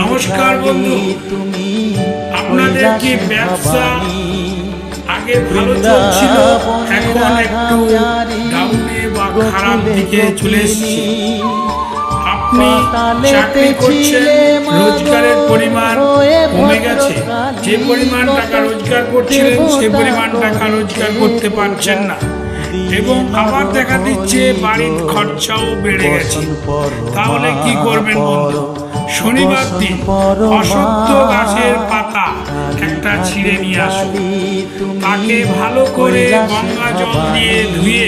নমস্কার বন্ধু। আপনাদের কি ব্যবসা? আগে ভালো চলছিল এখন একটু ডাউনে বা খারাপ দিকে চলে এসেছে। আপনি চাকরি করছেন রোজগারের পরিমাণ কমে গেছে। যে পরিমাণ টাকা রোজগার করছিলেন সে পরিমাণ টাকা রোজগার করতে পারছেন না। এবং আবার দেখা দিচ্ছে বাড়ির খরচাও বেড়ে গেছে। তাহলে কি করবেন বন্ধু? শনিবার দিন অসত্য গাছের পাতা একটা ছিঁড়ে নিয়ে আসুন তাকে ভালো করে গঙ্গা জল দিয়ে ধুয়ে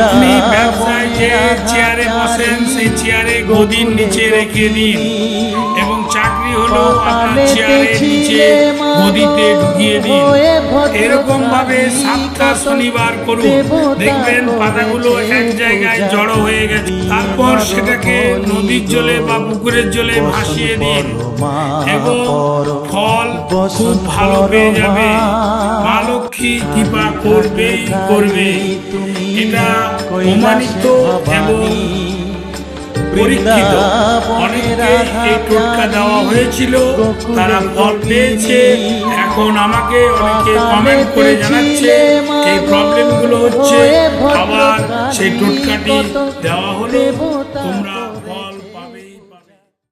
আপনি ব্যবসায় যে চেয়ারে বসেন সেই চেয়ারে গদির নিচে রেখে দিন। এবং চাকরি হলো আপনার চেয়ারের নিচে গদিতে ঢুকিয়ে দিন। এরকম ভাবে সাতটা শনিবার করুন। দেখবেন পাতাগুলো এক জায়গায় জড়ো হয়ে গেছে। তারপর সেটাকে নদীর জলে বা পুকুরের জলে ভাসিয়ে দিন এবং ফল খুব ভালো পেয়ে যাবে। মা লক্ষ্মী কৃপা করবেই করবে। এটা প্রমাণিত এবং এখন আমাকে অনেকে কমেন্ট করে জানাচ্ছে, এই প্রবলেমগুলো হচ্ছে, আবার সেই টোটকাটি দেওয়া হলো। তোমরা